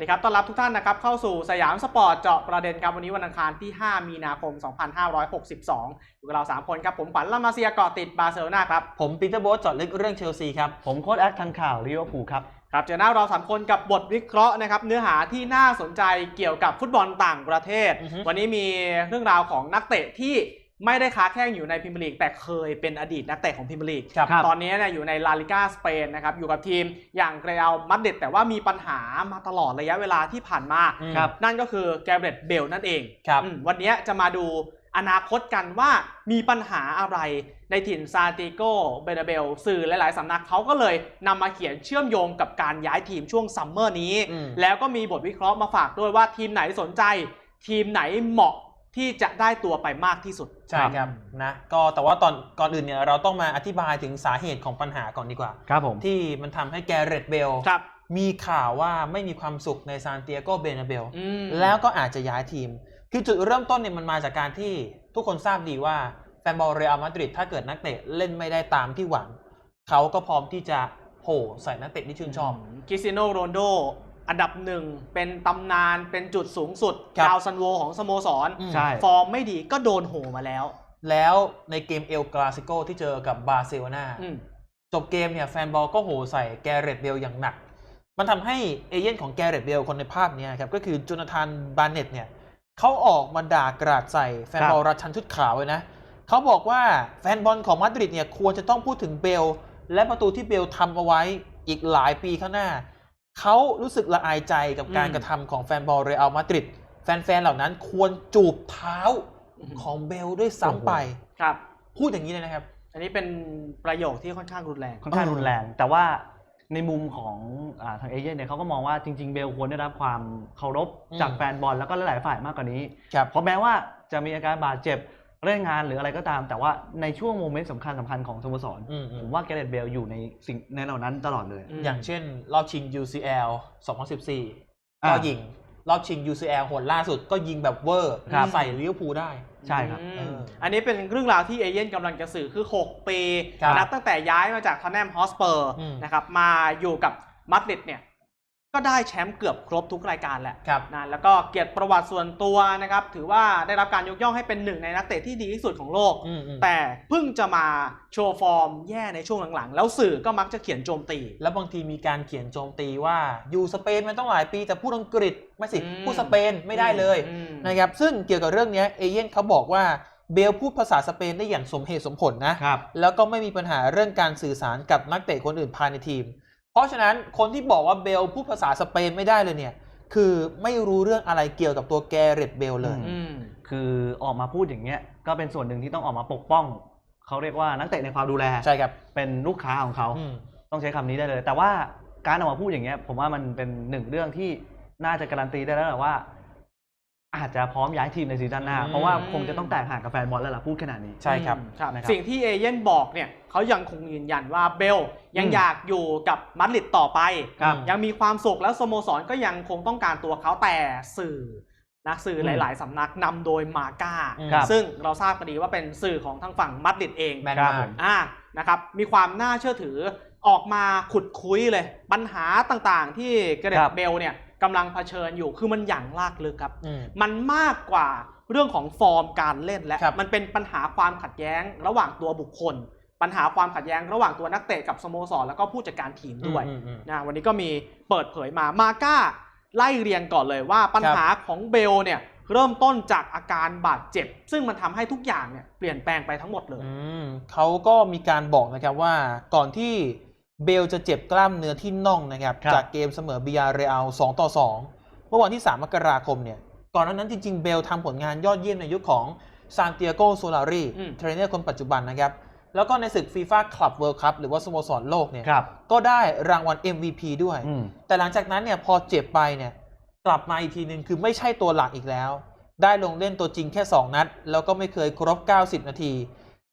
สดีครับ ต้อนรับทุกท่านนะครับ เข้าสู่สยามสปอร์ตเจาะประเด็นครับ วันนี้วันอังคารที่ 5 มีนาคม 2562 อยู่กับเรา 3 คนครับ ผมขวัญลามาเซียเกาะติดบาร์เซโลนาครับ ผมปีเตอร์โบ๊ทเจอดลึกเรื่องเชลซีครับ ผมโค้ดแอดทันข่าวลิเวอร์พูลครับ ครับ เจอหน้าเรา 3 คนกับบทวิเคราะห์นะครับ เนื้อหาที่น่าสนใจเกี่ยวกับฟุตบอลต่างประเทศอือฮึวันนี้มีเรื่องราวของนักเตะที่ ไม่ได้ค้าแข่งอยู่ในพรีเมียร์ลีกแต่เคยเป็นอดีตนักเตะของพรีเมียร์ลีกครับตอนนี้เนี่ยอยู่ในลาลิกาสเปนนะครับอยู่กับทีมอย่างเรอัลมาดริดแต่ว่ามีปัญหามาตลอดระยะเวลาที่ผ่านมาอืมครับนั่นก็คือแกเบรตเบลนั่นเองครับอืมวันนี้จะมาดูอนาคตกันว่ามีปัญหาอะไรในถิ่นซานติโกเบเนเบลสื่อหลาย ๆ สำนักเขาก็เลยนำมาเขียนเชื่อมโยงกับการย้ายทีมช่วงซัมเมอร์นี้อืมแล้วก็มีบทวิเคราะห์มาฝากด้วยว่าทีมไหนสนใจ ทีมไหนเหมาะ ที่จะได้ตัวไปมากที่สุดใช่ครับนะก็แต่ว่าตอนก่อนอื่นเนี่ยเราต้องมาอธิบายถึงสาเหตุของปัญหาก่อนดีกว่าครับผมที่มันทำให้แกเรตเบลครับมีข่าวว่าไม่มีความสุขในซานเตียโกเบนาเบลอืมแล้วก็อาจจะย้ายทีม คือจุดเริ่มต้นเนี่ยมันมาจากการที่ทุกคนทราบดีว่าแฟนบอลเรอัลมาดริดถ้าเกิดนักเตะเล่นไม่ได้ตามที่หวัง เขาก็พร้อมที่จะโผล่ใส่นักเตะที่ชื่นชอบคริสเตียโนโรนลโด อันดับหนึ่งเป็นตำนานเป็นจุดสูงสุดครับ ดาวซันโวของสโมสรอืมใช่ ฟอร์มไม่ดีก็โดนโหมาแล้วแล้วในเกมเอลกราซิโกที่เจอกับบาร์เซโลนาอืมจบเกมเนี่ยแฟนบอลก็โหใส่แกเรตเบลอย่างหนัก มันทำให้เอเย่นของแกเรตเบลคนในภาพเนี้ครับ ก็คือโจนาธานบาร์เน็ตเนี่ยเขาออกมาด่ากราดใส่แฟนบอลครับราชันชุดขาวเลยนะเขาบอกว่าแฟนบอลของมาดริดเนี่ยควรจะต้องพูดถึงเบล และประตูที่เบลทำเอาไว้อีกหลายปีข้างหน้า เขารู้สึกละอายใจกับการอืมกระทำของแฟนบอลเรอัลมาดริดแฟนๆเหล่านั้นควรจูบเท้าของเบลด้วยซ้ำไปครับ พูดอย่างนี้เลยนะครับ อันนี้เป็นประโยคที่ค่อนข้างรุนแรงค่อนข้างรุนแรง แต่ว่าในมุมของอาทางเอเย่นเนี่ยเขาก็มองว่าจริง ๆ เบลควรได้รับความเคารพอืมจากแฟนบอลแล้วก็หลายๆฝ่ายมากกว่านี้ครับเพราะแม้ว่าจะมีอาการบาดเจ็บ เรื่องงานหรืออะไรก็ตาม แต่ว่าในช่วงโมเมนต์สำคัญสำคัญของสโมสรอืมอืม ผมว่าแกเรตเบลอยู่ในสิ่งในเหล่านั้นตลอดเลยอืมอย่างเช่น รอบชิง UCL 2014 อ่าก็ยิง รอบชิง UCL หนล่าสุดก็ยิงแบบเวอร์ครับ ใส่ลิเวอร์พูลได้ ใช่ครับ อืมเอออันนี้เป็นเรื่องราวที่เอเย่นกำลังจะสื่อคือ 6 ปีครับนับตั้งแต่ย้ายมาจากทอนแนมฮอสเปอร์อืมนะครับมาอยู่กับมาดริดเนี่ย ก็ได้แชมป์เกือบครบทุกรายการแหละครับนะแล้วก็เกียรติประวัติส่วนตัวนะครับ ถือว่าได้รับการยกย่องให้เป็นหนึ่งในนักเตะที่ดีที่สุดของโลกอืมอืมแต่เพิ่งจะมาโชว์ฟอร์มแย่ในช่วงหลังๆ แล้วสื่อก็มักจะเขียนโจมตี แล้วบางทีมีการเขียนโจมตีว่าอยู่สเปนมันต้องหลายปีแต่พูดอังกฤษไม่สิอืมพูดสเปนไม่ได้เลยอืมนะครับซึ่งเกี่ยวกับเรื่องเนี้ยเอเย่นเขาบอกว่าเบลพูดภาษาสเปนได้อย่างสมเหตุสมผลนะครับแล้วก็ไม่มีปัญหาเรื่องการสื่อสารกับนักเตะคนอื่นภายในทีม เพราะฉะนั้นคนที่บอกว่าเบลพูดภาษาสเปนไม่ได้เลยเนี่ยคือไม่รู้เรื่องอะไรเกี่ยวกับตัวแกเรตเบลเลยอืมคือออกมาพูดอย่างเงี้ยก็เป็นส่วนหนึ่งที่ต้องออกมาปกป้อง เขาเรียกว่านักเตะในความดูแลใช่ครับเป็นลูกค้าของเขาอืมต้องใช้คำนี้ได้เลย แต่ว่าการออกมาพูดอย่างเงี้ยผมว่ามันเป็นหนึ่งเรื่องที่น่าจะการันตีได้แล้วแหละว่า อาจจะพร้อมย้ายทีมในซีซั่นหน้าอืมเพราะว่าคงจะต้องแตกห่างกับแฟนบอลแล้วล่ะพูดขนาดนี้ ใช่ครับอืมครับนะครับสิ่งที่เอเย่นบอกเนี่ยเขายังคงยืนยันว่าเบลยังอืมอยากอยู่กับมาดริดต่อไปครับยังมีความสุขแล้วสโมสรก็ยังคงต้องการตัวเขาแต่สื่อนะสื่ออืมหลาย ๆ สำนักนำโดยมาก้าครับซึ่งเราทราบกันดีว่าเป็นสื่อของทางฝั่งมาดริดเองแมนครับมาผกมอ่านะครับมีความน่าเชื่อถือออกมาขุดคุยเลย ปัญหาต่างๆ ที่เกเรตครับเบลเนี่ย กำลังเผชิญอยู่คือมันอย่างลากลึกครับอืมมันมากกว่าเรื่องของฟอร์มการเล่นและครับมันเป็นปัญหาความขัดแย้งระหว่างตัวบุคคล ปัญหาความขัดแย้งระหว่างตัวนักเตะกับสโมสรแล้วก็ผู้จัดการทีมด้วยอืมอืมนะวันนี้ก็มีเปิดเผยมามาก้าไล่เรียงก่อนเลยว่าปัญหาของเบลเนี่ยเริ่มต้นจากอาการบาดเจ็บ ซึ่งมันทำให้ทุกอย่างเนี่ยเปลี่ยนแปลงไปทั้งหมดเลยอืมเขาก็มีการบอกนะครับว่าก่อนที่ เบลจะเจ็บกล้ามเนื้อที่น่องนะครับ ครับ จากเกมเสมอบียาเรอัล2ต่อ2เมื่อวันที่ 3 มกราคมเนี่ย ก่อนหน้านั้นจริง ๆ เบลทำผลงานยอดเยี่ยมในยุคของซานติอาโกโซลารีอืม เทรนเนอร์คนปัจจุบันนะครับ แล้วก็ในศึกฟีฟ่าคลับเวิลด์คัพหรือว่าสโมสรโลกเนี่ย ครับ ก็ได้รางวัล MVP ด้วย อืม แต่หลังจากนั้นเนี่ยพอเจ็บไปเนี่ยกลับมาอีกทีหนึ่งคือไม่ใช่ตัวหลักอีกแล้ว ได้ลงเล่นตัวจริงแค่ 2 นัด แล้วก็ไม่เคยครบ 90 นาที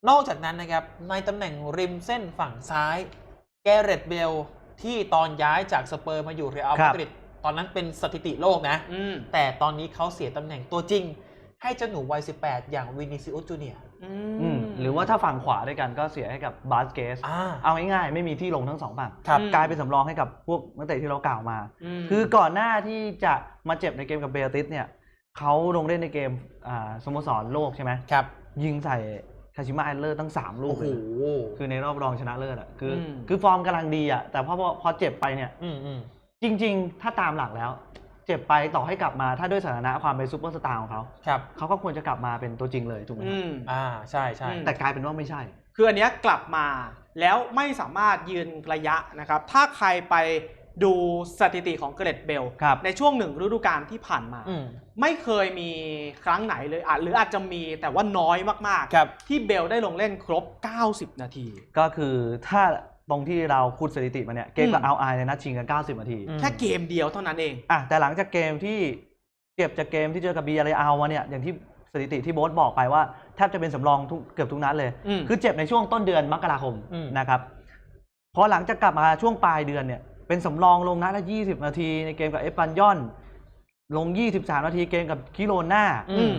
นอกจากนั้นนะครับในตำแหน่งริมเส้นฝั่งซ้าย แกเรตเบลที่ตอนย้ายจากสเปอร์มาอยู่เรอัลครัมาบดริดตอนนั้นเป็นสถิติโลกนะอืมแต่ตอนนี้เขาเสียตำแหน่งตัวจริง ให้เจ้าหนูวัย 18 อย่างวินิซิอุสจูเนียร์อือืมมหรือว่าถ้าฝั่งขวาด้วยกันก็เสียให้กับบาสเกสอ่าเอาง่ายๆ ไม่มีที่ลงทั้งสองฝั่งครับกลายเป็นสำรองให้กับพวกนักเตะที่เรากล่าวมามคือก่อนหน้าที่จะมาเจ็บในเกมกับเบลติสเนี่ยเขาลงเล่นในเกมอ่าสโมสรโลกใช่ไหมครับยิงใส่ คาชิมะแอนเลอร์ตั้ง 3 ลูกโอ้โหเลยนะคือในรอบรองชนะเลิศอะคืออมคือฟอร์มกำลังดีอะแต่พอพอพอเจ็บไปเนี่ยอืมอืมจริง ๆ ถ้าตามหลักแล้ว เจ็บไปต่อให้กลับมาถ้าด้วยสถานะความเป็นซูเปอร์สตาร์ของเขาครับเขาก็ควรจะกลับมาเป็นตัวจริงเลยถูกไหมคอืรับมอ่าใช่ใช่อืมแต่กลายเป็นว่าไม่ใช่ คืออันเนี้ยกลับมาแล้วไม่สามารถยืนระยะนะครับ ถ้าใครไป ดูสถิติของเกเรตเบลครับในช่วงหนึ่งฤดูกาลที่ผ่านมาอืมไม่เคยมีครั้งไหนเลยอาจหรืออาจจะมีแต่ว่าน้อยมากครับๆที่เบลได้ลงเล่นครบ 90 นาที ก็คือถ้าตรงที่เราคูดสถิติมาเนี่ยเกมกับอืมเอาไอในนัดชิงกัน 90 นาทีอืมแค่เกมเดียวเท่านั้นเองอะแต่หลังจากเกมที่เก็บจากเกมที่เจอกับบีอาร์เอามาเนี่ยอย่างที่สถิติที่โบ๊ทบอกไปว่าแทบจะเป็นสำรองทุกเกือบทุกนัดเลยอืมคือเจ็บในช่วงต้นเดือนมกราคมอืมนะครับพอหลังจากกลับมาช่วงปลายเดือนเนี่ย เป็นสำรองลงนัดละ 20 นาทีในเกมกับเอฟปันยอน ลง 23 นาทีเกมกับคิโรนาอืม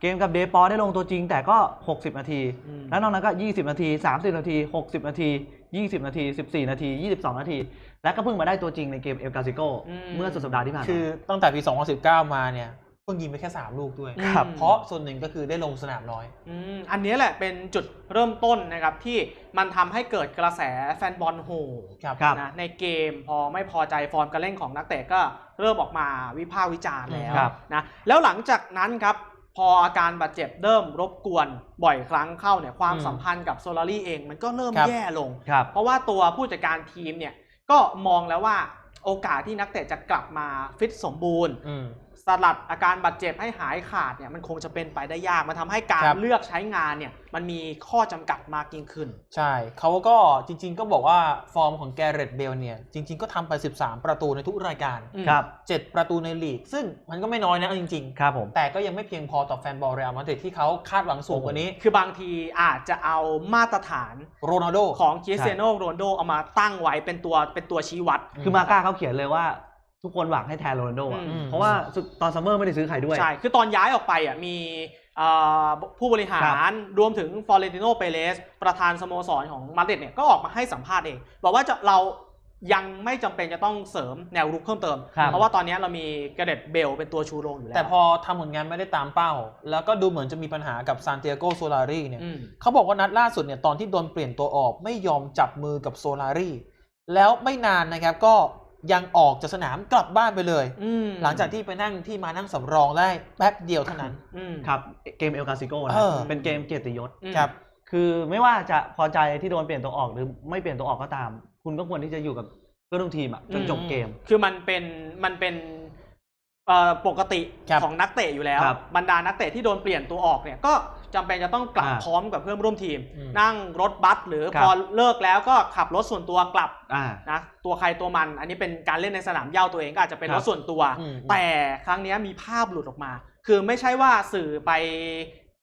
เกมกับเดปอได้ลงตัวจริงแต่ก็ 60 นาที อืม แล้วนอกนั้นก็ 20 นาที 30 นาที 60 นาที 20 นาที 14 นาที 22 นาที แล้วก็เพิ่งมาได้ตัวจริงในเกมเอลกาซิโกอืม เมื่อสุดสัปดาห์ที่ผ่านมา คือตั้งแต่ปี 2019 มาเนี่ย เพิ่งยิงไปแค่3ลูกด้วย ครับ เพราะส่วนหนึ่งก็คือได้ลงสนามน้อย อืมอันนี้แหละเป็นจุดเริ่มต้นนะครับที่มันทำให้เกิดกระแสแฟนบอลโหครับ ครับ นะในเกมพอไม่พอใจฟอร์มการเล่นของนักเตะก็เริ่มออกมาวิพากษ์วิจารณ์แล้วครับ นะแล้วหลังจากนั้นครับ พออาการบาดเจ็บเริ่มรบกวนบ่อยครั้งเข้าเนี่ยความอืมสัมพันธ์กับโซลารี่เองมันก็เริ่มครับ แย่ลง ครับ เพราะว่าตัวผู้จัดการทีมเนี่ยก็มองแล้วว่าโอกาสที่นักเตะจะกลับมาฟิตสมบูรณ์ อืม สลัดอาการบาดเจ็บให้หายขาดเนี่ยมันคงจะเป็นไปได้ยาก มันทำให้การครับเลือกใช้งานเนี่ยมันมีข้อจำกัดมากยิ่งขึ้น ใช่เขาก็จริง ๆ ก็บอกว่าฟอร์มของแกเรตเบลเนี่ยจริง ๆ ก็ทำไป 13 ประตูในทุกรายการอืมครับ7ประตูในลีก ซึ่งมันก็ไม่น้อยนะเอาจริงครับผมๆแต่ก็ยังไม่เพียงพอต่อแฟนบอลเรอัลมาดริดที่เขาคาดหวังสูงกว่านี้ คือบางทีอาจจะเอามาตรฐานโรนัลโดของคริสเตียโนโรนลโดเอามาตั้งไว้เป็นตัวเป็นตัวชี้วัด คือมาก้าเขาเขียนเลยว่า ทุกคนหวังให้แทนโรนัลโดอะอืม เพราะว่าสุดตอนซัมเมอร์ไม่ได้ซื้อใครด้วย ใช่ คือตอนย้ายออกไปอะมีเอ่อผู้บริหาครัรรวมถึงฟลอเรนติโนเปเรสประธานสโมสรของมาดริดเนี่ยก็ออกมาให้สัมภาษณ์เอง บอกว่าจะเรายังไม่จำเป็นจะต้องเสริมแนวรุกเพิ่มเติม ครับ เพราะว่าตอนนี้เรามีเกเรตเบลเป็นตัวชูโรงอยู่แล้วแต่พอทำผลงานไม่ได้ตามเป้า แล้วก็ดูเหมือนจะมีปัญหากับซานเตียโกโซลารีเนี่ยอืมเขาบอกว่านัดล่าสุดเนี่ยตอนที่โดนเปลี่ยนตัวออกไม่ยอมจับมือกับโซลารีแล้วไม่นานนะครับก็ ยังออกจากสนามกลับบ้านไปเลยอืมหลังจากที่ไปนั่งที่มานั่งสำรองได้แป๊บเดียวเท่านั้นอืมครับ เกมเอลกาซิโกนะ เออ เป็นเกมเกียรติยศอืมครับ คือไม่ว่าจะพอใจที่โดนเปลี่ยนตัวออกหรือไม่เปลี่ยนตัวออกก็ตาม คุณก็ควรที่จะอยู่กับเพื่อนร่วมทีมอะจนจบเกม คือมันเป็นมันเป็นเอ่อปกติครับของนักเตะอยู่แล้ว ครับ บรรดานักเตะที่โดนเปลี่ยนตัวออกเนี่ยก็ จำเป็นจะต้องกลับอ่าพร้อมกับเพื่อนร่วมทีมอืมนั่งรถบัสหรือครับพอเลิกแล้วก็ขับรถส่วนตัวกลับอ่านะตัวใครตัวมัน อันนี้เป็นการเล่นในสนามเหย้าตัวเองก็อาจจะเป็นครัรบถส่วนตัวอืมแต่ครั้งเนี้ยมีภาพหลุดออกมา คือไม่ใช่ว่าสื่อไป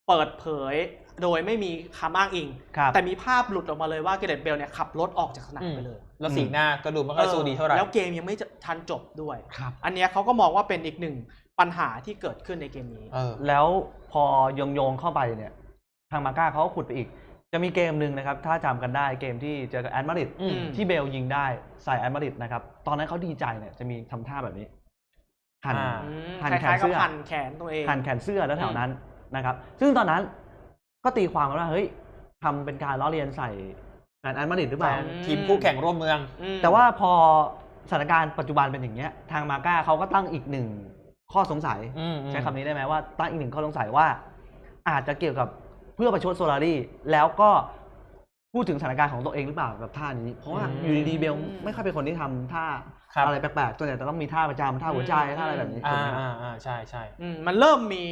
เปิดเผยโดยไม่มีคำอ้างอิงครับแต่มีภาพหลุดออกมาเลยว่าเกเรตเบลเนี่ยขับรถออกจากสนามไปเลย แล้วสีหน้าก็ดูไม่ค่อยสู้ดีเท่าไหร่แล้วเกมยังไม่ทันจบด้วยครับอันเนี้ยเขาก็มองว่าเป็นอีกหนึ่ง ปัญหาที่เกิดขึ้นในเกมนี้ เออ แล้วพอโยงโยงๆเข้าไปเนี่ย ทางมาก้าเขาก็ขุดไปอีก จะมีเกมหนึ่งนะครับ ถ้าจำกันได้เกมที่เจอกับแอตมาดริดอืม ที่เบลยิงได้ใส่แอตมาดริดนะครับ ตอนนั้นเขาดีใจเนี่ยจะมีทำท่าแบบนี้หัน อ่า อืมหั่นคแขล้านยๆเสื้กับอหั่นแขนตัวเองหันแขนเสื้อแล้วแถวนั้นนะครับ ซึ่งตอนนั้นก็ตีความกันว่าเฮ้ยทำเป็นการล้อเลียนใส่แฟนแอตมาดริดหรือเปล่าแฟนทีมคู่แข่งร่วมเมือง อืมแต่ว่าพอสถานการณ์ปัจจุบันเป็นอย่างเงี้ย ทางมาก้าเขาก็ตั้งอีกหนึ่ง ข้อสงสัยอืมใช้คำนี้ได้ไหมว่าตั้งอีกหนึ่งข้อสงสัยว่า อาจจะเกี่ยวกับเพื่อประชดโซลารีแล้วก็พูดถึงสถานการณ์ของตัวเองหรือเปล่าแบบท่านี้ เพราะว่าอืมอยู่ดีๆเบลไม่ค่อยเป็นคนที่ทำท่าครับอะไรแปลกๆส่วนใหญ่จะต้องมีท่าประจำท่าหัวใจท่าอะไรแบบนี้อ่าถูกไหมครับอ่าอ่าใช่ใช่อืมมันเริ่มมี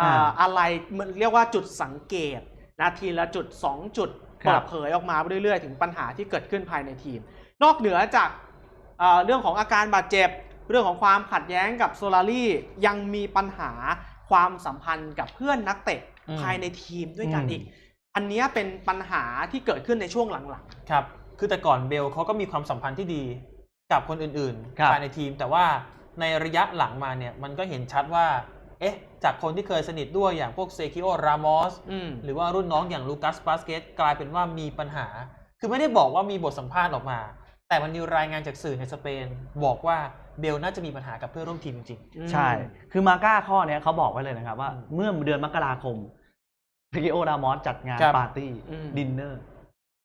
อ่าอ่าอะไรมันเรียกว่าจุดสังเกตนะทีละจุด 2 จุดครัเปิบดเผยออกมาเรื่อยๆ ถึงปัญหาที่เกิดขึ้นภายในทีม นอกเหนือจากอ่าเรื่องของอาการบาดเจ็บ เรื่องของความขัดแย้งกับโซลารี่ยังมีปัญหาความสัมพันธ์กับเพื่อนนักเตะอืมภายในทีมด้วยกันอืมอีก อันเนี้ยเป็นปัญหาที่เกิดขึ้นในช่วงหลังครับ คือแต่ก่อนเบลเขาก็มีความสัมพันธ์ที่ดีกับคนอื่นครับๆภายในทีม แต่ว่าในระยะหลังมาเนี่ยมันก็เห็นชัดว่า เอ๊ะ จากคนที่เคยสนิทด้วยอย่างพวกเซคิโอ รามอสอืมหรือว่ารุ่นน้องอย่างลูคัส บาสเกต กลายเป็นว่ามีปัญหา คือไม่ได้บอกว่ามีบทสัมภาษณ์ออกมา แต่มันมีรายงานจากสื่อในสเปน บอกว่าเบลน่าจะมีปัญหากับเพื่อนร่วมทีมจริงใช่ คือมาก้าข้อเนี้ยเขาบอกไว้เลยนะครับว่าอืมเมื่อเดือนมกราคมพิกิโอดามอสจัดงานครับปาร์ตี้อืมดินเนอร์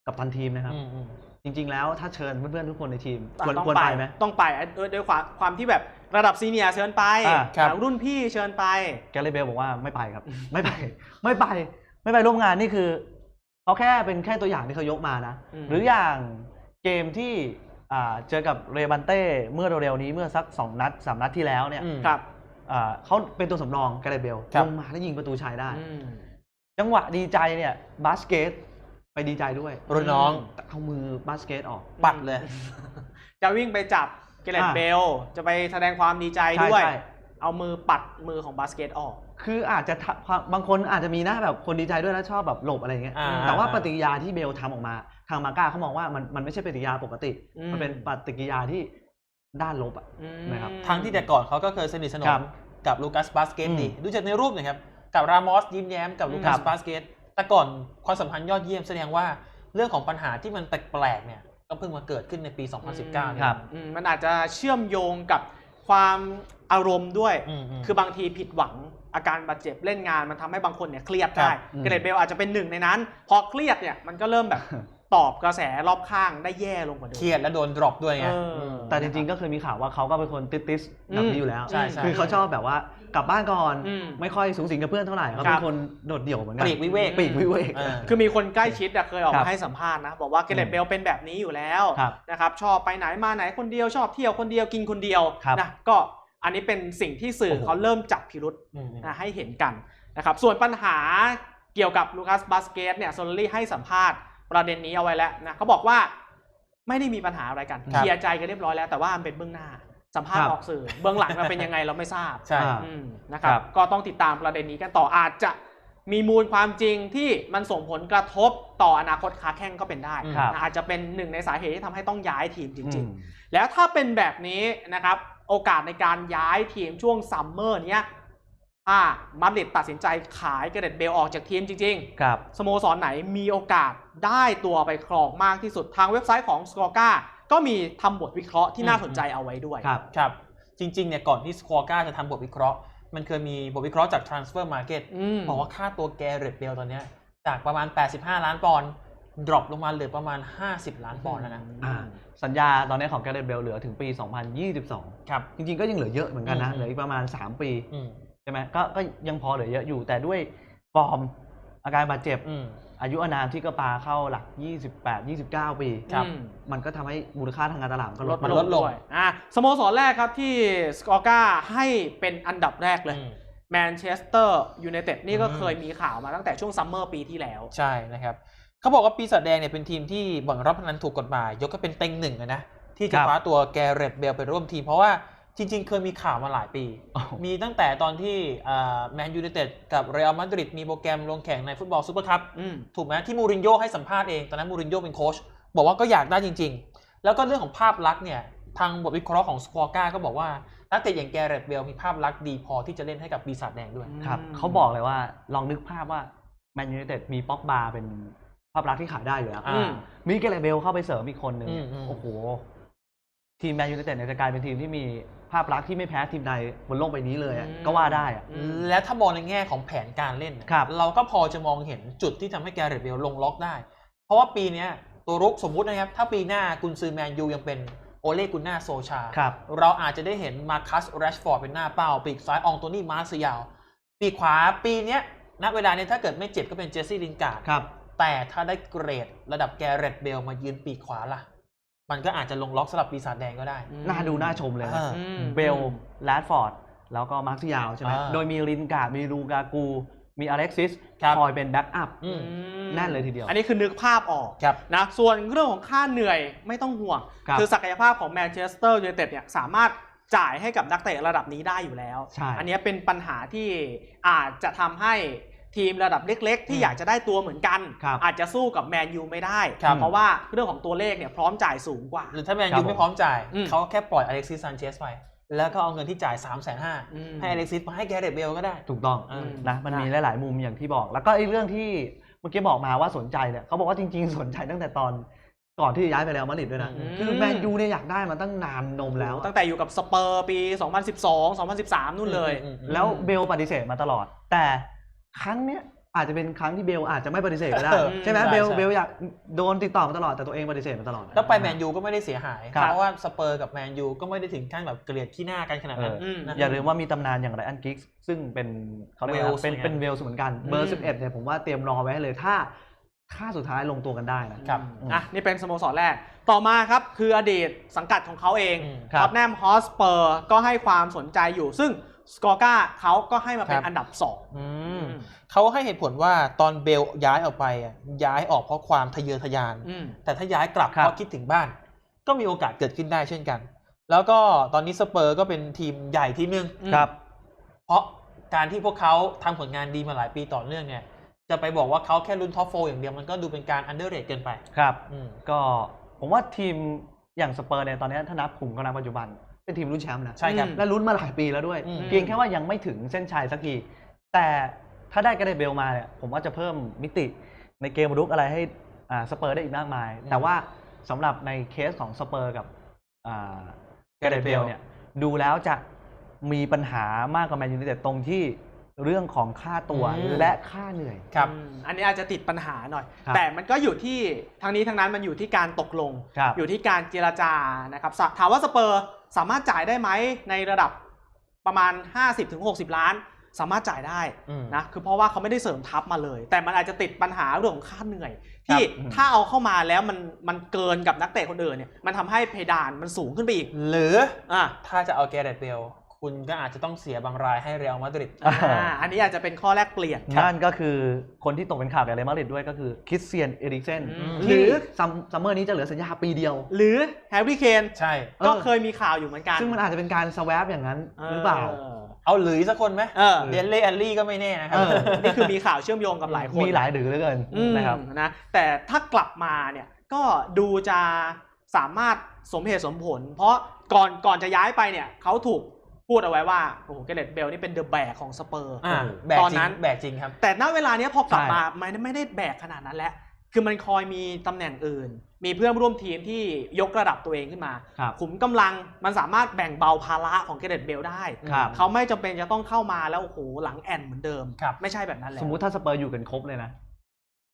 กับทันทีมนะครับอืมอืมจริง ๆ แล้วถ้าเชิญเพื่อนๆทุกคนในทีมอะควรต้องควรไปไปไหมต้องไปอะด้วยด้วยความความที่แบบระดับซีเนียร์เชิญไปอ่าครับอะรุ่นพี่เชิญไปแกเรเบลบอกว่าไม่ไปครับ ไม่ไป ไม่ไป ไม่ไปร่วมงานนี่คือเขาแค่เป็นแค่ตัวอย่างที่เขายกมานะอืมหรืออย่าง เกมที่อ่าเจอกับเรบันเต้เมื่อเร็วๆนี้เมื่อสักสองนัดสามนัดที่แล้วเนี่ยอืมครับอ่าเขาเป็นตัวสำรองแกเรเบลครับลงมาแล้วยิงประตูชัยได้อืมจังหวะดีใจเนี่ยบาสเกตไปดีใจด้วยรุ่นน้องแต่เอามือบาสเกตออก ปัดเลย จะวิ่งไปจับเกเรตอ่าเบล จะไปแสดงความดีใจใช่ด้วยใช่ เอามือปัดมือของบาสเกตออก คืออาจจะทำความบางคนอาจจะมีหน้าแบบคนดีใจด้วยแล้วชอบแบบหลบอะไรอย่างเงี้ยอ่าแต่ว่าปฏิกิริยาที่เบลทำออกมา ทางมาก้าเขามองว่ามันมันไม่ใช่ปฏิกิริยาปกติ อืม มันเป็นปฏิกิริยาที่ด้านลบอะ อืม นะครับ ทั้งที่แต่ก่อนเขาก็เคยสนิทสนครัมบกับลูคัสบาสเกตอืมดีดูจากในรูปหนะครับ กับรามอสยิ้มแย้มกับลูคัครัสบ บาสเกตแต่ก่อนความสัมพันธ์ยอดเยี่ยมแสดงว่าเรื่องของปัญหาที่มันแปลกๆเนี่ยก็เพิ่งมาเกิดขึ้นในปี 2019เนี่ย ครับ อืมมันอาจจะเชื่อมโยงกับ ความอารมณ์ด้วยอืมอืมคือบางทีผิดหวังอาการบาดเจ็บเล่นงานมันทำให้บางคนเนี่ยเครียดได้ครับอืมเกเรตเบลอาจจะเป็นหนึ่งในนั้น พอเครียดเนี่ยมันก็เริ่มแบบ ตอบกระแสรอบข้างได้แย่ลงกว่าเดิมเครียดและโดนดรอปด้วยไง เอออืมแต่จริงๆก็เคยมีข่าวว่าเขาก็เป็นคนติดติสๆแบบนี้อยู่แล้ว ใช่ใช่ คือเขาชอบแบบว่ากลับบ้านก่อน อืม ไม่ค่อยสูงสิงกับเพื่อนเท่าไหร่เขาเป็นคนโดดเดี่ยวเหมือนกัปลีกวิเวกปลีกวิเวกเออ คือมีคนใกล้ชิดอะเคยออกครัมาบให้สัมภาษณ์นะ บอกว่าเกเรตอืมเบลเป็นแบบนี้อยู่แล้วครับนะครับชอบไปไหนมาไหนคนเดียวชอบเที่ยวคนเดียวกินคนเดียวครับนะก็อันนี้เป็นสิ่งที่สื่อโอ้โห เขาเริ่มจับพิรุษอืมอืมนะให้เห็นกันนะครับส่วนปัญหาเกี่ยวกับลูคัสบาสเกตเนี่ยโซลลี่ให้สัมภาษณ์ ประเด็นนี้เอาไว้แล้วนะเขาบอกว่าไม่ได้มีปัญหาอะไรกันครับเคลียร์ใจกันเรียบร้อยแล้วแต่ว่ามันเป็นเบื้องหน้าสัมภาษครัณ์บออกสื่อเบื้องหลังมันเป็นยังไงเราไม่ทราบใช่อ่าอืมนะครับครับ ก็ต้องติดตามประเด็นนี้กันต่ออาจจะมีมูลความจริงที่มันส่งผลกระทบต่ออนาคตค้าแข้งก็เป็นได้ครับนะอาจจะเป็นหนึ่งในสาเหตุที่ทำให้ต้องย้ายทีมจริงอืมๆแล้วถ้าเป็นแบบนี้นะครับ โอกาสในการย้ายทีมช่วงซัมเมอร์เนี้ย ถ้ามาดริดตัดสินใจขายเกเรตเบลออกจากทีมจริงๆ ครับ สโมสรไหนมีโอกาสได้ตัวไปครองมากที่สุดทางเว็บไซต์ของสกอร์กาก็มีทำบทวิเคราะห์ที่น่าสนใจเอาไว้ด้วย ครับ ครับ จริงๆ เนี่ย ก่อนที่สควอก้าจะทำบทวิเคราะห์ มันเคยมีบทวิเคราะห์จาก Transfer Market อืม บอกว่าค่าตัวแกเรตเบลตอนเนี้ยจากประมาณ 85 ล้านปอนด์ดรอปลงมาเหลือประมาณ 50 ล้านปอนด์แล้วนะ อ่าสัญญาตอนนี้ของแกเรตเบลเหลือถึงปี 2022 ครับ จริงๆ ก็ยังเหลือเยอะเหมือนกันนะ อืม เหลืออีกประมาณ 3 ปี อืมใช่ไหมก็ก็ยังพอเหลือเยอะอยู่ แต่ด้วยฟอร์มอาการบาดเจ็บ อืม อายุอานามที่ก็ปาเข้าหลัก 28 29 ปีครับ อืม มันก็ทำให้มูลค่าทางการตลาดมันก็ลลดดมันลลดดลลงงอะสโมสรแรกครับที่สกอร์กาให้เป็นอันดับแรกเลยอืม แมนเชสเตอร์ยูไนเต็ดนี่ก็อืม เคยมีข่าวมาตั้งแต่ช่วงซัมเมอร์ปีที่แล้ว ใช่นะครับเขาบอกว่าปีศาจแดงเนี่ยเป็นทีมที่บ่อนรับพนันถูกกฎหมาย ยกก็เป็นเต็งหนึ่งเลยนะ ที่จะครับ คว้าตัวแกเรตเบลไปร่วมทีม เพราะว่า จริงๆ เคยมีข่าวมาหลายปีโอ้โหมีตั้งแต่ตอนที่แมนยู i นเต็ดกับเรอัลมาดริดมีโปรแกรมลงแข่งในฟุตบอลซูเปอร์คัพอืมถูกไหมที่มูรินโญ่ให้สัมภาษณ์เอง ตอนนั้นมูรินโญ่เป็นโค้ชบอกว่าก็อยากได้จริง ๆ แล้วก็เรื่องของภาพลักษณ์เนี่ย ทางบทวิเคราะห์ของสควอก้าก็บอกว่า นักเตะอย่างแกเรตเบลมีภาพลักษณ์ดีพอที่จะเล่นให้กับปีศาจแดงด้วยครับอืมเขาบอกเลยว่าลองนึกภาพว่าแมนยูไนเต็ดมีป๊อกบาเป็นภาพลักษณ์ที่ขายได้อยู่แล้วอ่าอืมมีเกเรตเบลเข้าไปเสริมอีกคนหนึ่งอืมอืมโอ้โหทีมแมนยูไนเต็ดเนี่ยจะกลายเป็นทีมที่มี ภาพลักษณ์ที่ไม่แพ้ทีมใดบนโลกใบนี้เลยอะอืม ก็ว่าได้อะอืมแล้วถ้ามองในแง่ของแผนการเล่นเนี่ยครับ เราก็พอจะมองเห็นจุดที่ทำให้แกเรตเบลลงล็อกได้ เพราะว่าปีเนี้ยตัวรุกสมมุตินะครับ ถ้าปีหน้ากุนซือแมนยูยังเป็นโอเล่กุนนาโซชา ครับ เราอาจจะได้เห็นมาคัสแรชฟอร์ดเป็นหน้าเป้า ปีกซ้ายอองโตนี่มาร์เซียลปีกขวาปีเนี้ยณเวลาเนี้ยถ้าเกิดไม่เจ็บก็เป็นเจสซี่ลินการ์ดครับ แต่ถ้าได้เกรดระดับแกเรตเบลมายืนปีกขวาล่ะ มันก็อาจจะลงล็อกสำหรับปีศาจแดงก็ได้ น่าดูน่าชมเลยนะอ่าอืม เบลแรดฟอร์ด แล้วก็มาร์คซิยาวใช่ไหมอ่าโดยมีลินการ์ดมีลูกากู มีอเล็กซิสครับ คอยเป็นแบ็กอัพ อืม แน่นเลยทีเดียว อันนี้คือนึกภาพออกครับ นะ ส่วนเรื่องของค่าเหนื่อยไม่ต้องห่วงครับคือศักยภาพของแมนเชสเตอร์ยูไนเต็ดเนี่ยสามารถจ่ายให้กับนักเตะระดับนี้ได้อยู่แล้ว ใช่ อันนี้เป็นปัญหาที่อาจจะทำให้ ทีมระดับเล็ก ๆ ที่อืมอยากจะได้ตัวเหมือนกัน ครับอาจจะสู้กับแมนยูไม่ได้ ครับ เพราะว่าเรื่องของตัวเลขเนี่ยพร้อมจ่ายสูงกว่า หรือถ้าแมนครัยูบไม่พร้อมจ่าย อืม เขาแค่ปล่อยอเล็กซิสซานเชสไป แล้วก็เอาเงินที่จ่าย3ามแสนห้าอืม ให้อเล็กซิสมาให้แกเรตเบลก็ได้ ถูกต้องอืม นะมันนะมีหลาย ๆ มุมอย่างที่บอก แล้วก็ไอ้เรื่องที่เมื่อกี้บอกมาว่าสนใจเนี่ยเขาบอกว่าจริง ๆ สนใจตั้งแต่ตอนก่อนที่จะย้ายไปแล้วมาดริดด้วยนะอืม คือแมนยูเนี่ยอยากได้มาตั้งนานนมแล้ว ตั้งแต่อยู่กับสเปอร์ปี 2012 2013 นู่นเลยอืมอืมแล้วเบลปฏิเสธมาตลอด แต่ ครั้งเนี้ยอาจจะเป็นครั้งที่เบลอาจจะไม่ปฏิเสธก็ได้ เออใช่ไหมใช่เบลใช่ เบลอยากโดนติดต่อมาตลอดแต่ตัวเองปฏิเสธมาตลอด แล้วไปแมนยูก็ไม่ได้เสียหาย ครับ เพราะว่าสเปอร์กับแมนยูก็ไม่ได้ถึงขั้นแบบเกลียดขี้หน้ากันขนาดนั้น เออนะอย่าลืมว่ามีตำนานอย่างไรอันกิกส์ซึ่งเป็นเขาเรียกว่า Wales เป็นเหมือนกันเป็นเวลส์เหมือนกันเบออืร์มสิบเอ็ดเนี่ยผมว่าเตรียมรอไว้ให้เลยถ้าถ้าสุดท้ายลงตัวกันได้นะ ครับอะนี่เป็นสโมสรแรก ต่อมาครับ คืออดีตสังกัดของเขาเองอืมครับ ท็อตแนมฮอสเปอร์ก็ให้ความสนใจอยู่ ซึ่ง สกอร์ก้าเขาก็ให้มาเป็นครับอันดับ2อืมเขาให้เหตุผลว่าตอนเบลย้ายออกไปอะย้ายออกเพราะความทะเยอทะยานอืมแต่ถ้าย้ายกลับครับเพราะคิดถึงบ้าน ก็มีโอกาสเกิดขึ้นได้เช่นกัน แล้วก็ตอนนี้สเปอร์ก็เป็นทีมใหญ่ทีมหนึ่งอืมครับ เพราะการที่พวกเขาทำผลงานดีมาหลายปีต่อเนื่องเนี่ยจะไปบอกว่าเขาแค่ลุ้นท็อปโฟอย่างเดียวมันก็ดูเป็นการอันเดอร์เรทเกินไปครับอืมก็ผมว่าทีมอย่างสเปอร์เนี่ยตอนนี้ถ้านับกลุ่มกำลังปัจจุบัน เป็นทีมรุ่นแชมป์นะใช่ครับอืมและลุ้นมาหลายปีแล้วด้วยอืมเพียงแค่ว่ายังไม่ถึงเส้นชัยสักที แต่ถ้าได้กระเดเบลมาเนี่ยผมว่าจะเพิ่มมิติในเกมรุกอะไรให้อ่าสเปอร์ได้อีกมากมาย แต่ว่าสำหรับในเคสของสเปอร์กับอ่ากระเดเบลเนี่ยดูแล้วจะมีปัญหามากกว่าแมนยูไนเต็ดตรงที่เรื่องของค่าตัวอืมและค่าเหนื่อยครับอืมอันนี้อาจจะติดปัญหาหน่อยครับแต่มันก็อยู่ที่ทางนี้ทางนั้นมันอยู่ที่การตกลงครับอยู่ที่การเจรจานะครับสะถามว่าสเปอร์ สามารถจ่ายได้ไหมในระดับประมาณ 50-60 ล้าน สามารถจ่ายได้อืมนะคือเพราะว่าเขาไม่ได้เสริมทัพมาเลย แต่มันอาจจะติดปัญหาเรื่องของค่าเหนื่อย ที่อืมถ้าเอาเข้ามาแล้วมันมันเกินกับนักเตะคนอื่นเนี่ยมันทำให้เพดานมันสูงขึ้นไปอีก หรืออะถ้าจะเอาแกเรตเบล คุณก็อาจจะต้องเสียบางรายให้เรอัลมาดริดอ่าอ่าอันนี้อาจจะเป็นข้อแลกเปลี่ยน นั่นก็คือคนที่ตกเป็นข่าวกับเรอัลมาดริดด้วยก็คือคริสเตียนเอริกเซนอืมหรือซัมซัมเมอร์นี้จะเหลือสัญญาปีเดียว หรือแฮร์รี่เคนใช่ก็เออเคยมีข่าวอยู่เหมือนกัน ซึ่งมันอาจจะเป็นการสวปอย่างนั้นหรือเปล่าเอาหรือสักคนไหมเออเดนเล่แอลลี่ก็ไม่แน่นะครัเออนี่คือมีข่าวเชื่อมโยงกับหลายคนมีหลายดือเหลือเกินอืมนะครับนะแต่ถ้ากลับมาเนี่ยก็ดูจะสามารถสมเหตุสมผล เพราะก่อนก่อนจะย้ายไปเนี่ยเขาถูก พูดเอาไว้ว่าโอ้โหเกเรตเบลนี่เป็นเดอะแบกของสเปอร์อ่าแบกตอนจรินั้งนแบกจริงครับ แต่ณเวลาเนี้ยพอกลับใช่มาไม่ได้ไม่ได้แบกขนาดนั้นแล้ว คือมันคอยมีตำแหน่งอื่น มีเพื่อนร่วมทีมที่ยกระดับตัวเองขึ้นมาครับขุมกำลังมันสามารถแบ่งเบาภาระของเกเรตเบลได้ครับเขาไม่จำเป็นจะต้องเข้ามาแล้วโอ้โหหลังแอนเหมือนเดิมครับไม่ใช่แบบนั้นแล้วสมมุติถ้าสเปอร์อยู่กันครบเลยนะ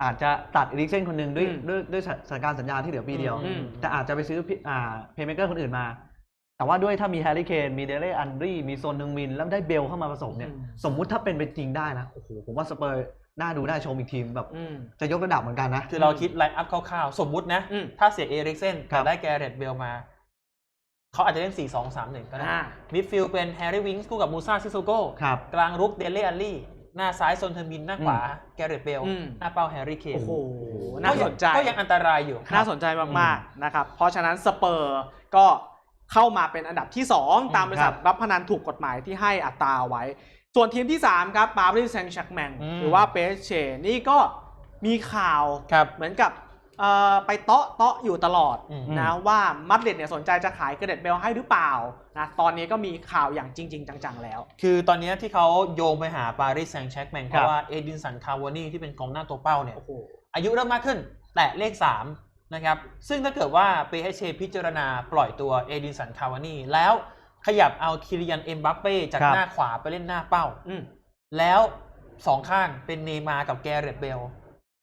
อาจจะตัดเอริกเซนคนหนึ่งด้วยอืมด้วยด้วยสถานการณ์สัญญาที่เหลือปีเดียวอืมแต่อาจจะไปซื้อพี่อ่าเพย์เมเกอร์คนอื่นมา แต่ว่าด้วยถ้ามีแฮร์รี่เคนมีเดเล่อันดรีมีโซนนึงมิน แล้วได้เบลเข้ามาผสมเนี่ยอืมสมมุติถ้าเป็นไปจริงได้นะ โอ้โห ผมว่าสเปอร์น่าดูน่าชมอีกทีมแบบอืมจะยกระดับเหมือนกันนะ คือเราคิดไลน์อัพคร่าวๆ สมมุตินะอืมถ้าเสียเอริกเซนครัแต่บได้แกเรตเบลมา เขาอาจจะเล่น 4 2 3 1 ก็ได้อ่ามิดฟิลด์เป็นแฮร์รี่วิงส์คู่กับมูซาซิโซโก้ครับกลางรุกเดเล่อัลลี่หน้าซ้ายโซนเทอร์มินหน้าขวาแกเรตเบลอืมหน้าเป้าแฮร์รี่เคนโอ้โหน่าสนใจก็ยังอันตรายอยู่น่าสนใจมากๆนะครับเพราะฉะนั้นสเปอร์ก็ เข้ามาเป็นอันดับที่ 2 ตามบริษัทรับพนันถูกกฎหมายที่ให้อัตราไว้ ส่วนทีมที่ 3 ครับปารีสแซงต์แชร์กแมงอืมหรือว่าเปเชนี่ก็มีข่าวครับเหมือนกับเอ่อไปเตาะเตาะอยู่ตลอดอืมนะว่ามัดเด็ดเนี่ยสนใจจะขายเกรเดตเบลให้หรือเปล่านะตอนนี้ก็มีข่าวอย่างจริง ๆ จัง ๆ แล้ว คือตอนนี้ที่เขาโยงไปหาปารีสแซงต์แชร์กแมงเพครับราะว่าเอดินสันคาวานี่ที่เป็นกองหน้าตัวเป้าเนี่ยโอ้โหอายุเริ่มมากขึ้น แตะเลข 3 นะครับ ซึ่งถ้าเกิดว่าเปเชพิจารณาปล่อยตัวเอดินสันคาวานี่แล้วขยับเอาคิริยันเอ็มบัปเป้จากครับหน้าขวาไปเล่นหน้าเป้าอืมแล้วสองข้างเป็นเนย์มาร์กับแกเรตเบล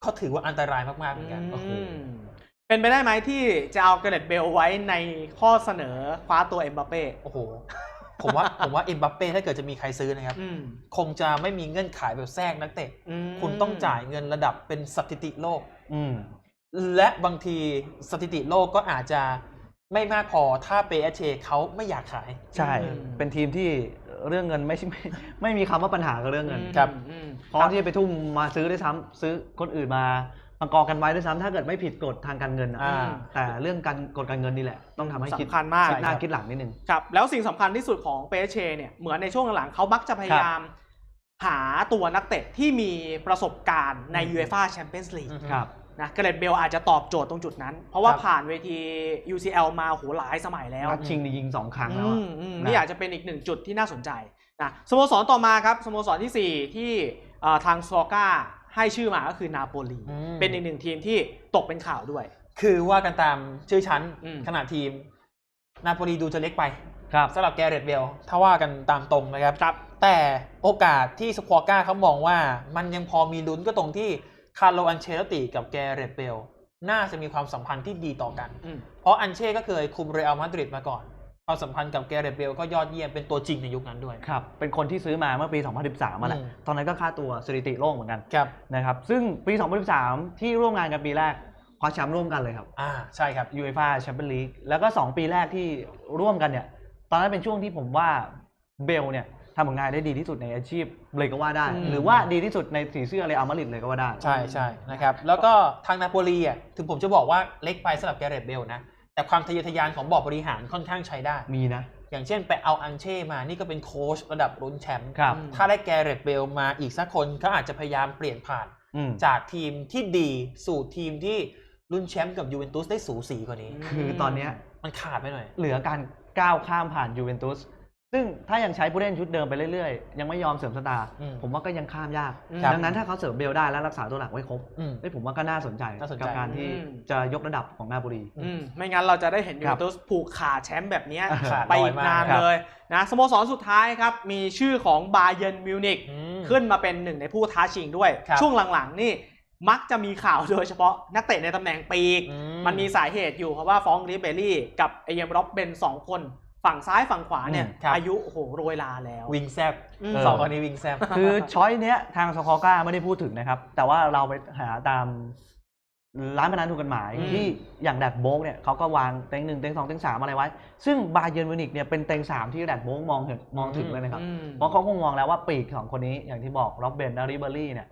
เขาถือว่าอันตรายมาก ๆ เหมือนกันอืมโอ้โหเป็นไปได้ไหมที่จะเอาเกรเดตเบลไว้ในข้อเสนอคว้าตัวเอ็มบัปเป้โอ้โหผมว่าผมว่าเอ็มบัปเป้ถ้าเกิดจะมีใครซื้อนะครับอืมคงจะไม่มีเงื่อนไขแบบแทรกนักเตะอืมคุณต้องจ่ายเงินระดับเป็นสถิติโลกอืม และบางทีสถิติโลกก็อาจจะไม่มากพอถ้าเปเชเขาไม่อยากขาย ใช่อืมเป็นทีมที่เรื่องเงินไม่ใช่ไม่ไม่มีคำว่าปัญหากับเรื่องเงินครับอืมพร้อมที่จะไปทุ่มมาซื้อด้วยซ้ำซื้อคนอื่นมาประกอบกันไว้ด้วยซ้ำถ้าเกิดไม่ผิดกฎทางการเงินอะอ่า แต่เรื่องการกฎการเงินนี่แหละ ต้องทำให้คิดสำคัญมาก คิดหน้าใช่ครับคิดหลังนิดนึง ครับแล้วสิ่งสำคัญที่สุดของเปเชเนี่ยเหมือนในช่วงหลังๆเขามักจะพยายาม หาตัวนักเตะที่มีประสบการณ์ในอืม UEFA Champions League อืมครับ นะเกเรตเบลอาจจะตอบโจทย์ตรงจุดนั้น เพราะว่าครับผ่านเวที UCL มาโหหลายสมัยแล้วนัดชิงนี่ยิงสองครั้งแล้วอือะมอืมนะนี่อาจจะเป็นอีกหนึ่งจุดที่น่าสนใจนะสโมสรต่อมาครับสโมสรที่ 4 ที่เอ่อทางซอก้าให้ชื่อมาก็คือนาโปลีอืมเป็นอีกหนึ่งทีมที่ตกเป็นข่าวด้วย คือว่ากันตามชื่อชั้นอืมขนาดทีม นาโปลีดูจะเล็กไปครับสำหรับแกเรตเบลถ้าว่ากันตามตรงนะครับครับ แต่โอกาสที่สควอก้าเขามองว่ามันยังพอมีลุ้นก็ตรงที่ คาร์โลอันเชลติกับแกเรตเบลน่าจะมีความสัมพันธ์ที่ดีต่อกันอืมเพราะอันเช่ก็เคยคุมเรอัลมาดริดมาก่อน ความสัมพันธ์กับแกเรตเบลก็ยอดเยี่ยมเป็นตัวจริงในยุคนั้นด้วย ครับ เป็นคนที่ซื้อมาเมื่อปี 2013มาแหละอืมตอนนั้นก็ค่าตัวสถิติโลกเหมือนกันครับนะครับ ซึ่งปี 2013 ที่ร่วมงานกันปีแรกคว้าแชมป์ร่วมกันเลยครับ อ่า ใช่ครับยูเอฟ่าแชมเปี้ยนลีก แล้วก็ 2 ปีแรกที่ร่วมกันเนี่ย ตอนนั้นเป็นช่วงที่ผมว่าเบลเนี่ยทำผลงานได้ดีที่สุดในอาชีพ เลยก็ว่าได้ อืม หรือว่าดีที่สุดในสีเสื้อเลยอัลมาดริดเลยก็ว่าได้ ใช่ใช่นะครับแล้วก็ทางนาโปลีอะถึงผมจะบอกว่าเล็กไปสำหรับแกเรตเบลนะ แต่ความทะเยอทะยานของบอร์ดบริหารค่อนข้างใช้ได้ มีนะ อย่างเช่นไปเอาอันเช่มานี่ก็เป็นโค้ชระดับรุ้นแชมป์ครับอืมถ้าได้แกเรตเบลมาอีกสักคนเขาอาจจะพยายามเปลี่ยนผ่าน อืมจากทีมที่ดีสู่ทีมที่รุ่นแชมป์กับยูเวนตุสได้สูสีกว่านี้ คือตอนเนี้ยมันขาดไปหน่อย เหลือการก้าวข้ามผ่านยูเวนตุส ซึ่งถ้ายังใช้ผู้เล่นชุดเดิมไปเรื่อยๆ ยังไม่ยอมเสริมสตาร์อืมผมว่าก็ยังข้ามยากอืมดังนั้นถ้าเขาเสริมเบลได้และรักษาตัวหลักไว้ครบอืมเอ้ยผมว่าก็น่าสนใจน่าสนใจ กับการที่อืม จะยกระดับของนาโปลีอืมไม่งั้นเราจะได้เห็นยูครัเวบนตุสผูกขาดแชมป์แบบเนี้ยขาดไปอีกน้อยมาก นานครับ เลยนะสโมสรสุดท้ายครับ มีชื่อของบาเย r n นมิวนิกอืม ขึ้นมาเป็นหนึ่งในผู้ท้าชิงด้วย ครับ ช่วงหลังๆ นี่มักจะมีข่าวโดยเฉพาะนักเตะในตำแหน่งปีก อืมันมีสาเหตุอยู่เพราะว่าฟรองก์ริเบลลี่กับเอเยมร็อบเบนสองคน ฝั่งซ้ายฝั่งขวาเนี่ยอืมครับอายุโอ้โหโรยลาแล้ว วิงแซบอืมสองคนนี้วิงแซบคือช้อยเนี้ยทางสคอก้าไม่ได้พูดถึงนะครับ แต่ว่าเราไปหาตามร้านพนันถูกกฎหมายอืมที่อย่างแดดโบกเนี่ยเขาก็วางเต็งหนึ่งเต็งสองเต็งสามอะไรไว้ ซึ่งบาเย r n นมิวนิกเนี่ยเป็นเต็งสามที่แดดโบกมองเห็นมองถึงเลยนะครับอืมเพราะเขาคงมองแล้วว่าปีกสองคนนี้อย่างที่บอกร็อบเบนและริเบอรี่เนี่ย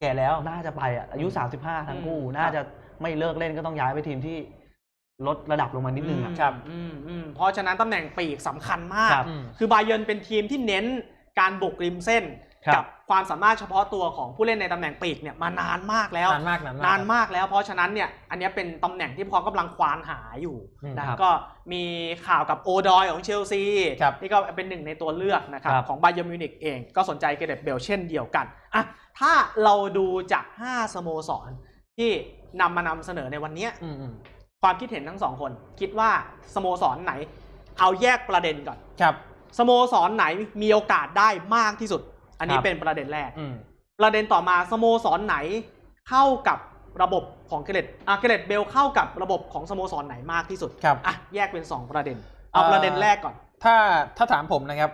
แก่แล้วน่าจะไปอะอายุ 35 ทั้งคู่อืมน่าจะไม่เลิกเล่นก็ต้องย้ายไปทีมที่ ลดระดับลงมานิดนึงอะครับอืมอืมเพราะฉะนั้นตำแหน่งปีกสำคัญมาก ครับอืมคือบาเยิร์นเป็นทีมที่เน้นการบุกริมเส้น ครับ กับความสามารถเฉพาะตัวของผู้เล่นในตำแหน่งปีกเนี่ยมานานมากแล้ว นานมากนานมาก นานมากแล้ว เพราะฉะนั้นเนี่ยอันเนี้ยเป็นตำแหน่งที่พอกำลังควานหาอยู่อืมนะครับก็มีข่าวกับโอดอยของเชลซีครับนี่ก็เป็นหนึ่งในตัวเลือกนะครับครับของบาเยิร์นมิวนิกเอง ก็สนใจเกเรตเบลเช่นเดียวกันอะถ้าเราดูจาก 5 สโมสรที่นำมานำเสนอในวันเนี้ย อืมอืม ความคิดเห็นทั้งสองคน คิดว่าสโมสรไหน เอาแยกประเด็นก่อนครับสโมสรไหนมีโอกาสได้มากที่สุด อันนี้ครับเป็นประเด็นแรกอืมประเด็นต่อมาสโมสรไหนเข้ากับระบบของเกเรตอะเกเรตเบลเข้ากับระบบของสโมสรไหนมากที่สุดครับอะแยกเป็น 2 ประเด็น เอาเอ่อประเด็นแรกก่อน ถ้าถ้าถามผมนะครับ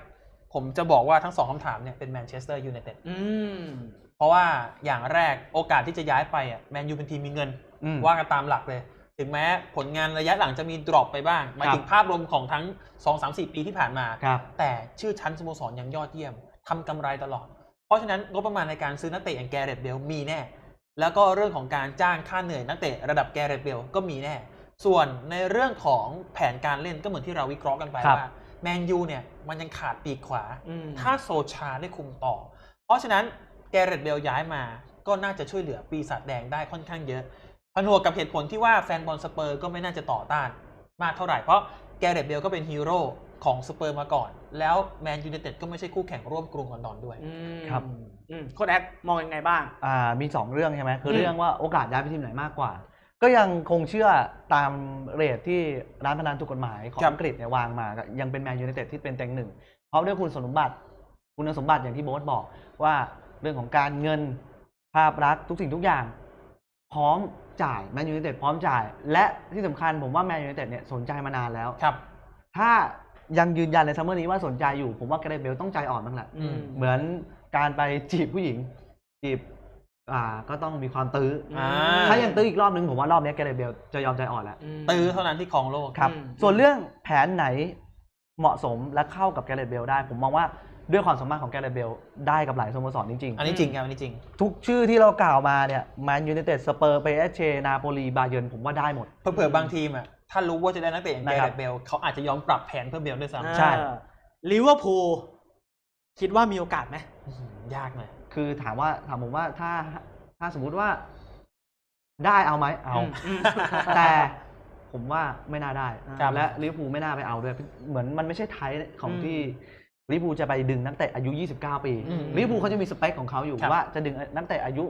ผมจะบอกว่าทั้งสองคำถามเนี่ยเป็นแมนเชสเตอร์ยูไนเต็ดอืมเพราะว่าอย่างแรกโอกาสที่จะย้ายไปอะแมนยูเป็นทีมมีเงินอืมว่ากันตามหลักเลย ถึงแม้ผลงานระยะหลังจะมีดรอปไปบ้างหมายถึงภาพรวมของทั้ง 2 3 4 ปีที่ผ่านมาครับแต่ชื่อชั้นสโมสรยังยอดเยี่ยมทำกำไรตลอด เพราะฉะนั้นงบประมาณในการซื้อนักเตะอย่างแกเรตเบลมีแน่ แล้วก็เรื่องของการจ้างค่าเหนื่อยนักเตะระดับแกเรตเบลก็มีแน่ ส่วนในเรื่องของแผนการเล่นก็เหมือนที่เราวิเคราะห์กันไปครับว่าแมนยูเนี่ยมันยังขาดปีกขวาอืมถ้าโซชาได้คุมต่อ เพราะฉะนั้นแกเรตเบลย้ายมาก็น่าจะช่วยเหลือปีศาจแดงได้ค่อนข้างเยอะผ นวกกับเหตุผลที่ว่าแฟนบอลสเปอร์ก็ไม่น่าจะต่อต้านมากเท่าไหร่ เพราะแกเรตเบลก็เป็นฮีโร่ของสเปอร์มาก่อน แล้วแมนยูไนเต็ดก็ไม่ใช่คู่แข่งร่วมกรุงลอนดอนด้วยอืมครับอืมโค้ดแอดมองยังไงบ้าง อ่า มี 2 เรื่องใช่ไหมคือมเรื่องว่าโอกาสย้ายไปทีมไหนมากกว่า ก็ยังคงเชื่อตามเรทที่ร้านพนันถูกกฎหมายของครับอังกฤษเนี่ยวางมาก็ยังเป็นแมนยูไนเต็ดที่เป็นเต็งหนึ่ง เพราะด้วยคุณสมบัติ คุณสมบัติอย่างที่โบ๊ทบอกว่าเรื่องของการเงินภาพลักษณ์ทุกสิ่งทุกอย่างพร้อม จ่ายแมนยูไนเต็ดพร้อมจ่าย และที่สำคัญผมว่าแมนยูไนเต็ดเนี่ยสนใจมานานแล้ว ครับ ถ้ายังยืนยันในซัมเมอร์นี้ว่าสนใจอยู่ ผมว่าแกเรตเบลต้องใจอ่อนบ้างแหละอืม เหมือนการไปจีบผู้หญิง จีบอ่าก็ต้องมีความตื้อออ่า ถ้ายังตื้ออีกรอบนึงผมว่ารอบนี้แกเรตเบลจะยอมใจอ่อนแล้ว ม ตื้อเท่านั้นที่ครองโลก ครับ อืม ส่วนเรื่องแผนไหนเหมาะสมและเข้ากับแกเรตเบลได้ ผมมองว่า ด้วยความสามารถของแกเรตเบลได้กับหลายสโมสรจริงอันนี้จริงครับอันนี้จริงๆทุกชื่อที่เรากล่าวมาเนี่ยแมนยูไนเต็ดสเปอร์เปเอเชนาโปลีบาเยิร์นผมว่าได้หมด เผื่อๆบางทีมอะถ้ารู้ว่าจะได้นักเตะอย่างแกนะครัเรบตเบลเขาอาจจะยอมปรับแผนเพื่อเบลด้วยซ้ำใช่เออลิเวอร์พูลคิดว่ามีโอกาสไหมอื้อหือยากหน่อยคือถามว่าถามผมว่าถ้าถ้าสมมุติว่าได้เอาไหมเอาอืมอืมแต่ผมว่าไม่น่าได้ครับและลิเวอร์พูลไม่น่าไปเอาด้วย เหมือนมันไม่ใช่ไทยของอืมที่ ลิเวอร์พูลจะไปดึงนักเตะอายุ 29 ปีอืม ลิเวอร์พูลเขาจะมีสเปคของเขาอยู่ครับว่าจะดึงนักเตะอายุ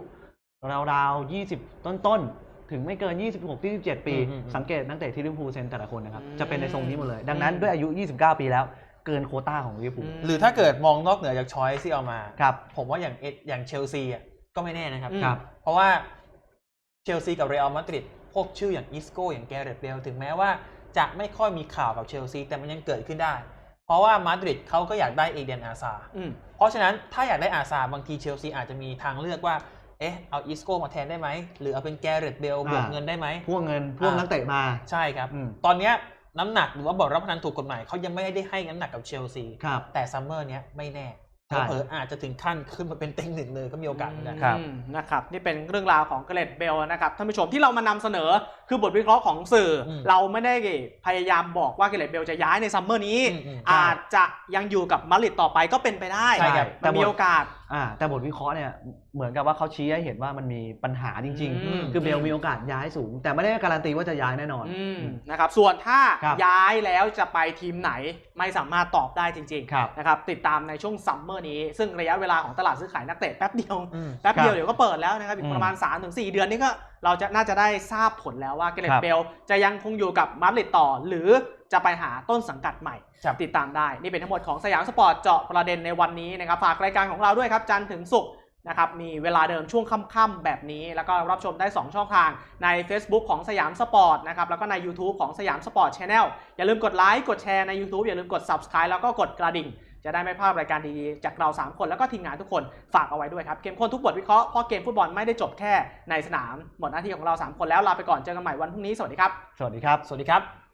ราวๆ 20 ต้นๆ ถึงไม่เกิน 26 27 ปี อืมอืมสังเกตนักเตะที่ลิเวอร์พูลเซ็นแต่ละคนนะครับอืมจะเป็นในทรงนี้หมดเลย ดังนั้นด้วยอายุ 29 ปีแล้ว เกินโควต้าของลิเวอร์พูลมหรือถ้าเกิดมองนอกเหนือจากช้อยที่เอามา ครับ ผมว่าอย่างเออย่างเชลซีอะก็ไม่แน่นะครับอืมครับ เพราะว่าเชลซีกับเรอัลมาดริดพวกชื่ออย่างอิสโก้อย่างแกเรตเบลถึงแม้ว่าจะไม่ค่อยมีข่าวกับเชลซีแต่มันยังเกิดขึ้นได้ เพราะว่ามาดริดเขาก็อยากได้เอเดนอาซาอืมเพราะฉะนั้นถ้าอยากได้อาซาบางทีเชลซีอาจจะมีทางเลือกว่าเอ๊ะเอาอิสโก้มาแทนได้ไหม หรือเอาเป็นแกเรตเบลบวกอ่าเงินได้ไหมพวกเงินพวกอ่านันักเตะมาใช่ครับอืมตอนเนี้ยน้ำหนักหรือว่าบอร์ดรับพนันถูกกฎหมายเขายังไม่ได้ให้น้ำหนักกับเชลซีครับแต่ซัมเมอร์เนี้ยไม่แน่ใช่ เผลอๆอาจจะถึงขั้นขึ้นมาเป็นเต็งหนึ่งเลยก็มีโอกาสเหมือนกันครับอืมนะครับ นี่เป็นเรื่องราวของเกเรตเบลนะครับท่านผู้ชมที่เรามานำเสนอคือบทวิเคราะห์ของสื่ออมเราไม่ได้พยายามบอกว่าเกเรตเบลจะย้ายในซัมเมอร์นี้อืมอืมอาจจะยังอยู่กับมาดริดต่อไปก็เป็นไปได้ใช่ครับมันมีโอกาส อ่าแต่บทวิเคราะห์เนี่ยเหมือนกับว่าเขาชี้ให้เห็นว่ามันมีปัญหาจริง อืม ๆ คือเบลมีโอกาสย้ายสูง แต่ไม่ได้การันตีว่าจะย้ายแน่นอน อืมนะครับส่วนถ้าครับย้ายแล้วจะไปทีมไหนไม่สามารถตอบได้จริงครับ ๆนะครับติดตามในช่วงซัมเมอร์นี้ ซึ่งระยะเวลาของตลาดซื้อขายนักเตะแป๊บเดียว อืมแป๊บเดียวครับเดี๋ยวก็เปิดแล้วนะครับอีอืกมประมาณ 3-4 เดือนนี้ก็เราจะน่าจะได้ทราบผลแล้วว่าเกเรตครับเบลจะยังคงอยู่กับมาดริดต่อ หรือจะไปหาต้นสังกัดใหม่ครับติดตามได้ นี่เป็นทั้งหมดของสยามสปอร์ตเจาะประเด็นในวันนี้นะครับ ฝากรายการของเราด้วยครับ จันทร์ถึงศุกร์นะครับมีเวลาเดิมช่วงค่ำๆแบบนี้ แล้วก็รับชมได้ 2 ช่องทางใน Facebook ของสยามสปอร์ตนะครับแล้วก็ใน YouTube ของสยามสปอร์ตช n แนลอย่าลืมกดไลค์กดแชร์ใน YouTube อย่าลืมกด Subscribe แล้วก็กดกระดิ่ง จะได้ไม่พลาดรายการดีๆ จากเรา 3 คนแล้วก็ทีมงานทุกคนฝากเอาไว้ด้วยครับเกมข้นทุกบทวิเคราะห์เพราะเกมฟุตบอลไม่ได้จบแค่ในสนามหมดหน้าที่ของเรา 3 คนแล้วลาไปก่อนเจอกันใหม่วันพรุ่งนี้สวัสดีครับสวัสดีครับสวัสดีครับ